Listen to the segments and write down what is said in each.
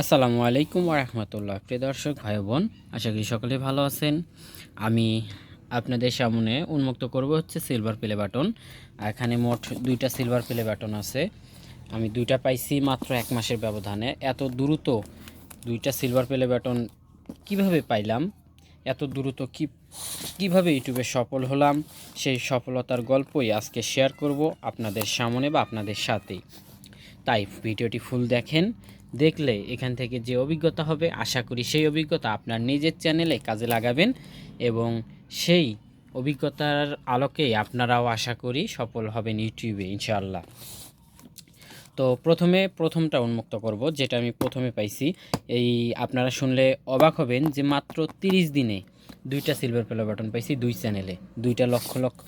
আসসালামু আলাইকুম রহমতুল্লাহ প্রিয় দর্শক ভাই বোন আশা করি সকলে ভালো আছেন। আমি আপনাদের সামনে উন্মুক্ত করব হচ্ছে সিলভার প্লে বাটন এখানে মোট দুইটা সিলভার প্লে বাটন আছে। আমি দুইটা পাইছি মাত্র এক মাসের ব্যবধানে। এত দ্রুত দুইটা সিলভার প্লে বাটন কীভাবে পাইলাম? এত দ্রুত কি, কীভাবে ইউটিউবে সফল হলাম? সেই সফলতার গল্পই আজকে শেয়ার করব আপনাদের সামনে বা আপনাদের সাথে। তাই ভিডিওটি ফুল দেখেন। দেখলে এখান থেকে যে অভিজ্ঞতা হবে, আশা করি সেই অভিজ্ঞতা আপনার নিজের চ্যানেলে কাজে লাগাবেন এবং সেই অভিজ্ঞতার আলোকেই আপনারাও আশা করি সফল হবেন ইউটিউবে, ইনশাআল্লাহ। তো প্রথমে প্রথমটা উন্মুক্ত করব, যেটা আমি প্রথমে পাইছি। এই আপনারা শুনলে অবাক হবেন যে মাত্র তিরিশ দিনে দুইটা সিলভার প্লে বাটন পাইছি, দুই চ্যানেলে দুইটা লক্ষ লক্ষ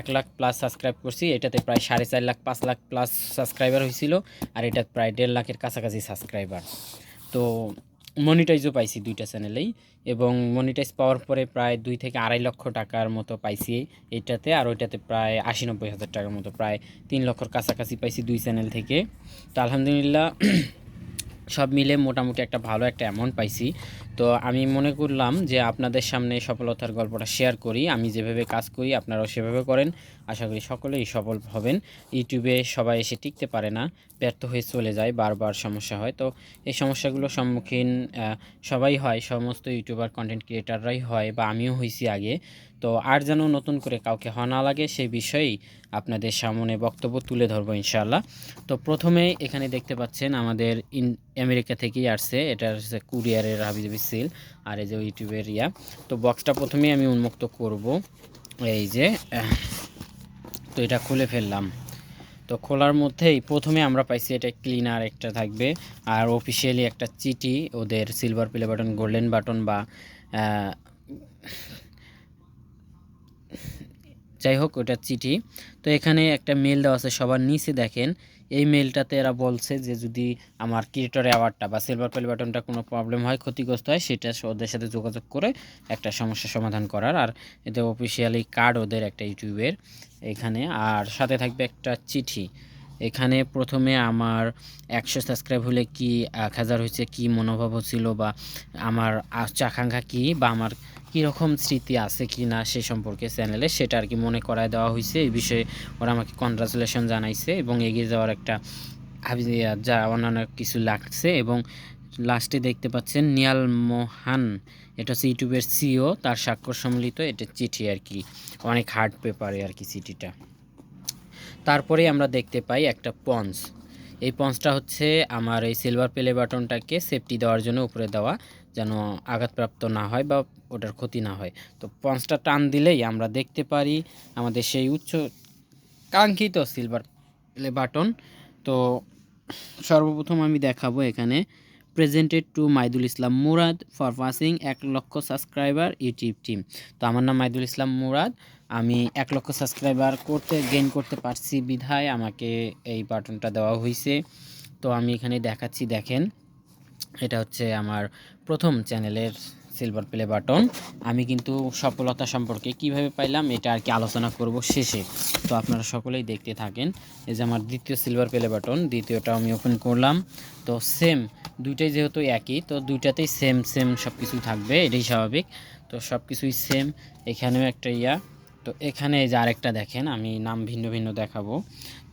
এক লাখ প্লাস সাবস্ক্রাইব করছি। এটাতে প্রায় সাড়ে চার লাখ, পাঁচ লাখ প্লাস সাবস্ক্রাইবার হয়েছিল আর এটা প্রায় দেড় লাখের কাছাকাছি সাবস্ক্রাইবার তো মনিটাইজও পাইছি দুইটা চ্যানেলেই এবং মনিটাইজ পাওয়ার পরে প্রায় দুই থেকে আড়াই লক্ষ টাকার মতো পাইছি এইটাতে আর ওইটাতে প্রায় আশি নব্বই হাজার টাকার মতো, প্রায় তিন লক্ষর কাছাকাছি পাইছি দুই চ্যানেল থেকে। তো আলহামদুলিল্লাহ সব মিলে মোটামুটি একটা ভালো একটা অ্যামাউন্ট পাইছি। তো আমি মনে করলাম যে আপনাদের সামনে সফলতার গল্পটা শেয়ার করি। আমি যেভাবে কাজ করি, আপনারাও সেভাবে করেন। আশা করি সকলেই সফল হবেন। ইউটিউবে সবাই এসে টিকতে পারে না, ব্যর্থ হয়ে চলে যায়, বারবার সমস্যা হয়। তো এই সমস্যাগুলোর সম্মুখীন সবাই হয়, সমস্ত ইউটিউবার কন্টেন্ট ক্রিয়েটাররাই হয় বা আমিও হয়েছি আগে। তো আর যেন নতুন করে কাউকে হওয়া না লাগে, সেই বিষয়েই আপনাদের সামনে বক্তব্য তুলে ধরবো ইনশাআল্লাহ। তো প্রথমে এখানে দেখতে পাচ্ছেন আমাদের ইন আমেরিকা থেকেই আসছে। এটা হচ্ছে কুরিয়ারের হাবিজাবি সিল আর এই যে ইউটিউবের ইয়া। তো বক্সটা প্রথমেই আমি উন্মুক্ত করব। এই যে, তো এটা খুলে ফেললাম। তো খোলার মধ্যেই প্রথমে আমরা পাইছি এটা ক্লিনার একটা থাকবে। আর অফিসিয়ালি একটা চিঠি, ওদের silver play button golden button বা যাই হোক ওটা চিঠি। তো এখানে একটা মেল দেওয়া আছে, সবার নিচে দেখেন। এই মেলটাতে এরা বলছে যে, যদি আমার ক্রিয়েটর অ্যাওয়ার্ডটা বা সিলভার প্লে বাটনটা কোনো প্রবলেম হয়, ক্ষতিগ্রস্ত হয়, সেটা ওদের সাথে যোগাযোগ করে একটা সমস্যা সমাধান করার। আর এতে অফিসিয়ালি কার্ড ওদের একটা ইউটিউবের এখানে। আর সাথে থাকবে একটা চিঠি। এখানে প্রথমে আমার একশো সাবস্ক্রাইব হলে কি, এক হাজার হয়েছে কী মনোভাব হচ্ছিল বা আমার আকাঙ্ক্ষা কী বা আমার কীরকম স্মৃতি আছে কি না সে সম্পর্কে চ্যানেলে, সেটা আর কি মনে করায় দেওয়া হয়েছে এই বিষয়ে ওরা আমাকে কনগ্রাচুলেশন জানাইছে এবং এগিয়ে যাওয়ার একটা যা অন্যান্য কিছু লাগছে এবং লাস্টে দেখতে পাচ্ছেন নিয়াল মোহান। এটা হচ্ছে ইউটিউবের সিও, তার স্বাক্ষর সম্মিলিত এটা চিঠি আর কি। অনেক হার্ড পেপারে আর কি চিঠিটা। তারপরে আমরা দেখতে পাই একটা পঞ্চ এই পঞ্চটা হচ্ছে আমার এই সিলভার প্লে বাটনটাকে সেফটি দেওয়ার জন্য উপরে দেওয়া। যেন আঘাতপ্রাপ্ত না হয় বা ওটার ক্ষতি না হয়। তো পঞ্চটা টান দিলেই আমরা দেখতে পারি আমাদের সেই উচ্চ কাঙ্ক্ষিত সিলভার প্লে বাটন তো সর্বপ্রথম আমি দেখাবো এখানে presented to Maidul Islam Murad for passing এক লক্ষ সাবস্ক্রাইবার ইউটিউব টিম তো আমার নাম মাইদুল ইসলাম মুরাদ। আমি এক লক্ষ সাবস্ক্রাইবার করতে গেইন করতে পারছি বিধায় আমাকে এই বাটনটা দেওয়া হয়েছে তো আমি এখানে দেখাচ্ছি, দেখেন। এটা হচ্ছে আমার প্রথম চ্যানেলের সিলভার প্লে বাটন আমি কিন্তু সফলতা সম্পর্কে কীভাবে পাইলাম এটা আর কি আলোচনা করব শেষে। তো আপনারা সকলেই দেখতে থাকেন। এই যে আমার দ্বিতীয় সিলভার প্লে বাটন দ্বিতীয়টা আমি ওপেন করলাম। তো সেম দুইটাই যেহেতু একই, তো দুইটাতেই সেম সেম সব কিছুই থাকবে, এটাই স্বাভাবিক। তো সব কিছুই সেম এখানেও একটা ইয়া। তো এখানে যে আরেকটা দেখেন, আমি নাম ভিন্ন ভিন্ন দেখাবো।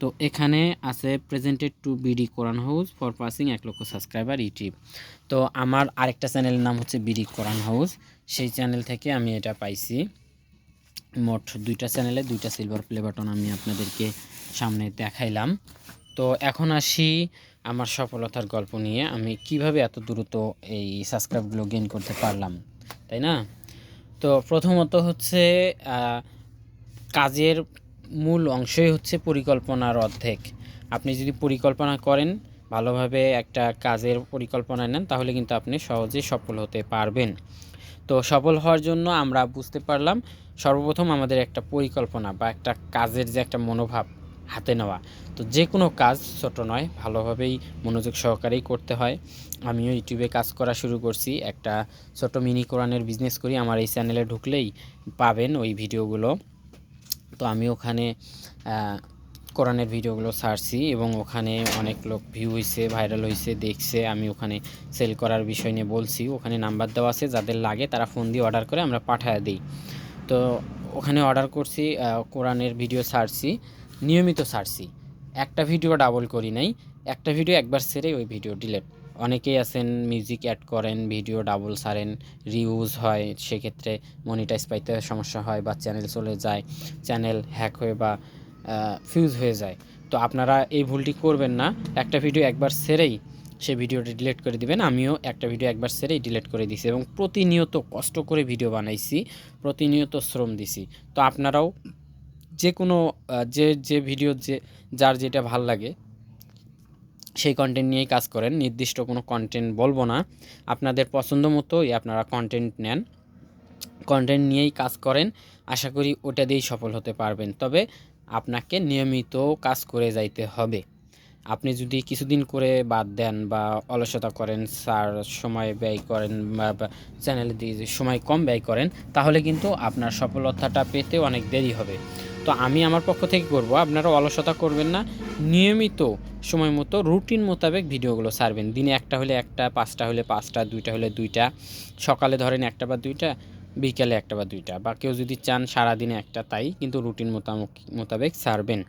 তো এখানে আছে presented to BD Quran House for passing এক লক্ষ সাবস্ক্রাইবার ইউটিউব তো আমার আরেকটা চ্যানেলের নাম হচ্ছে বিডি কোরআন হাউস সেই চ্যানেল থেকে আমি এটা পাইছি। মোট দুইটা চ্যানেলে দুইটা সিলভার প্লে বাটন আমি আপনাদেরকে সামনে দেখাইলাম। তো এখন আসি আমার সফলতার গল্প নিয়ে। আমি কীভাবে এত দ্রুত এই সাবস্ক্রাইবগুলো গেইন করতে পারলাম, তাই না? তো প্রথমত হচ্ছে কাজের মূল অংশই হচ্ছে পরিকল্পনার অর্ধেক। আপনি যদি পরিকল্পনা করেন, ভালোভাবে একটা কাজের পরিকল্পনা নেন, তাহলে কিন্তু আপনি সহজেই সফল হতে পারবেন। তো সফল হওয়ার জন্য আমরা বুঝতে পারলাম, সর্বপ্রথম আমাদের একটা পরিকল্পনা বা একটা কাজের যে একটা মনোভাব হাতে নেওয়া। তো যে কোনো কাজ, ছোট নয়, ভালোভাবেই মনোযোগ সহকারেই করতে হয়। আমিও ইউটিউবে কাজ করা শুরু করছি। একটা ছোট মিনি কোরআনের বিজনেস করি। আমার এই চ্যানেলে ঢুকলেই পাবেন ওই ভিডিওগুলো তো আমি ওখানে কোরআনের ভিডিওগুলো ছাড়ছি এবং ওখানে অনেক লোক ভিউ হয়েছে ভাইরাল হয়েছে দেখছে। আমি ওখানে সেল করার বিষয় নিয়ে বলছি। ওখানে নাম্বার দেওয়া আছে, যাদের লাগে তারা ফোন দিয়ে অর্ডার করে আমরা পাঠায় দিই। তো ওখানে অর্ডার করছি কোরআনের ভিডিও ছাড়ছি, নিয়মিত ছাড়ছি। একটা ভিডিও ডাবল করি নাই, একটা ভিডিও একবার সেরে ওই ভিডিও ডিলেট অনেকেই আছেন মিউজিক অ্যাড করেন ভিডিও ডাবল সারেন রিউজ হয়, সেক্ষেত্রে মনিটাইজ পাইতে সমস্যা হয় বা চ্যানেল চলে যায় চ্যানেল হ্যাক হয়ে বা ফিউজ হয়ে যায়। তো আপনারা এই ভুলটি করবেন না, একটা ভিডিও একবার সেরেই সেই ভিডিওটি ডিলিট করে দিবেন, আমিও একটা ভিডিও একবার সেরেই ডিলিট করে দিছি এবং প্রতিনিয়ত কষ্ট করে ভিডিও বানাইছি, প্রতিনিয়ত শ্রম দিছি। তো আপনারাও যে কোনো যে যে ভিডিও যে, যার যেটা ভালো লাগে সেই কন্টেন্ট নিয়েই কাজ করেন। নির্দিষ্ট কোনো কন্টেন্ট বলব না। আপনাদের পছন্দ মতোই আপনারা কন্টেন্ট নেন। কন্টেন্ট নিয়েই কাজ করেন। আশা করি ওটা দিয়েই সফল হতে পারবেন। তবে আপনাকে নিয়মিত কাজ করে যাইতে হবে। আপনি যদি কিছুদিন করে বাদ দেন বা অলসতা করেন, স্যার সময় ব্যয় করেন বা চ্যানেলে দিয়ে সময় কম ব্যয় করেন, তাহলে কিন্তু আপনার সফলতাটা পেতে অনেক দেরি হবে। তো আমি আমার পক্ষ থেকে করব, আপনারা অলসতা করবেন না। নিয়মিত সময় মতো, রুটিন মোতাবেক ভিডিওগুলো ছাড়বেন দিনে একটা হলে একটা, পাঁচটা হলে পাঁচটা, দুইটা হলে দুইটা, সকালে ধরেন একটা বা দুইটা, বিকেলে একটা বা দুইটা, বা কেউ যদি চান সারাদিনে একটা, তাই কিন্তু রুটিন মোতামুক, মোতাবেক ছাড়বেন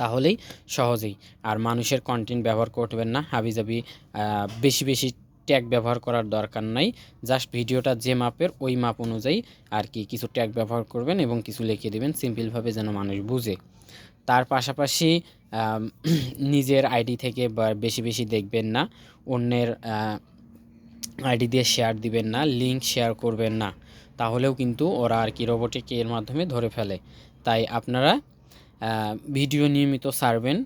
তাহলেই সহজেই। আর মানুষের কন্টেন্ট ব্যবহার করবেন না, হাবিজাবি বেশি বেশি ট্যাগ ব্যবহার করার দরকার নাই। জাস্ট ভিডিওটা যে মাপের, ওই মাপ অনুযায়ী আর কি কিছু ট্যাগ ব্যবহার করবেন এবং কিছু লিখে দেবেন, সিম্পলভাবে যেন মানুষ বুঝে। তার পাশাপাশি নিজের আইডি থেকে বেশি বেশি দেখবেন না, অন্যের আইডি দিয়ে শেয়ার দিবেন না, লিংক শেয়ার করবেন না। তাহলেও কিন্তু ওরা আর কি রোবোটিক এর মাধ্যমে ধরে ফেলে। তাই আপনারা ভিডিও নিয়মিত ছাড়বেন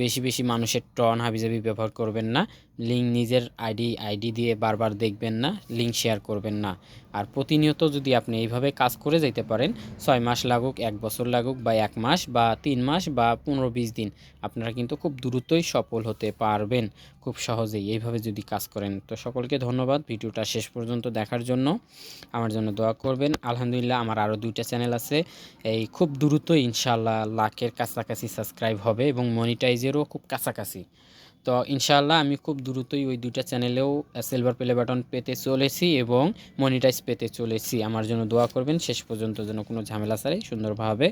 বেশি বেশি মানুষের টন হাবিজাবি ব্যবহার করবেন না লিঙ্ক নিজের আইডি আইডি দিয়ে বারবার দেখবেন না লিঙ্ক শেয়ার করবেন না। আর প্রতিনিয়ত যদি আপনি এইভাবে কাজ করে যেতে পারেন, ছয় মাস লাগুক, এক বছর লাগুক বা এক মাস বা তিন মাস বা পনেরো বিশ দিন, আপনারা কিন্তু খুব দ্রুতই সফল হতে পারবেন, খুব সহজেই। এইভাবে যদি কাজ করেন, তো সকলকে ধন্যবাদ। ভিডিওটা শেষ পর্যন্ত দেখার জন্য আমার জন্য দোয়া করবেন। আলহামদুলিল্লাহ, আমার আরও দুইটা চ্যানেল আছে। এই খুব দ্রুতই ইনশাল্লাহ লাখের কাছাকাছি সাবস্ক্রাইব হবে এবং মনিটাইজেরও খুব কাছাকাছি। তো ইনশাআল্লাহ আমি খুব দ্রুতই ওই দুইটা চ্যানেলেও সিলভার প্লে বাটন পেতে চলেছি এবং মনিটাইজ পেতে চলেছি। আমার জন্য দোয়া করবেন, শেষ পর্যন্ত যেন কোনো ঝামেলা ছাড়াই সুন্দরভাবে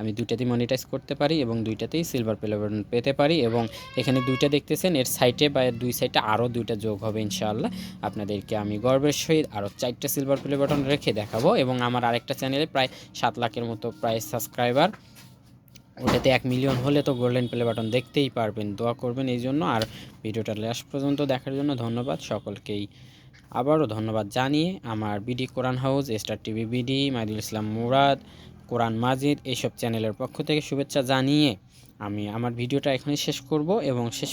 আমি দুইটাতেই মনিটাইজ করতে পারি এবং দুইটাতেই সিলভার প্লে বাটন পেতে পারি এবং এখানে দুইটা দেখতেছেন, এর সাইটে বা এর দুই সাইডে আরও দুইটা যোগ হবে ইনশাআল্লাহ। আপনাদেরকে আমি গর্বের সহিত আরও চারটে সিলভার প্লে বাটন রেখে দেখাবো এবং আমার আরেকটা চ্যানেলে প্রায় সাত লাখের মতো প্রায় সাবস্ক্রাইবার ওটাতে এক মিলিয়ন হলে তো গোল্ডেন প্লে বাটন দেখতেই পারবেন, দোয়া করবেন এই জন্য। আর ভিডিওটা লাস্ট পর্যন্ত দেখার জন্য ধন্যবাদ সকলকেই। আবারও ধন্যবাদ জানিয়ে আমার BD Quran House Star TV BD Maidul Islam Murad Quran Majid এইসব চ্যানেলের পক্ষ থেকে শুভেচ্ছা জানিয়ে আমি আমার ভিডিওটা এখানে শেষ করব এবং শেষ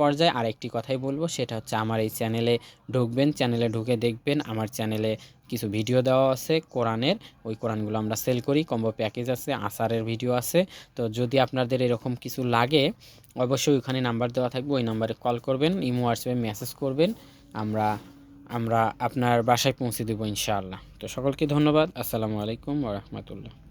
পর্যায়ে আরেকটি কথাই বলব, সেটা হচ্ছে আমার এই চ্যানেলে ঢুকবেন, চ্যানেলে ঢুকে দেখবেন, আমার চ্যানেলে কিছু ভিডিও দেওয়া আছে কোরআনের, ওই কোরআনগুলো আমরা সেল করি, কম্বো প্যাকেজ আছে, আসারের ভিডিও আছে, তো যদি আপনাদের এরকম কিছু লাগে, অবশ্যই ওখানে নাম্বার দেওয়া থাকবে, ওই নাম্বারে কল করবেন, ইমো, হোয়াটসঅ্যাপে মেসেজ করবেন, আমরা আমরা আপনার বাসায় পৌঁছে দেবো ইনশাআল্লাহ। তো সকলকে ধন্যবাদ, আসসালামু আলাইকুম ওরহমতুল্লাহ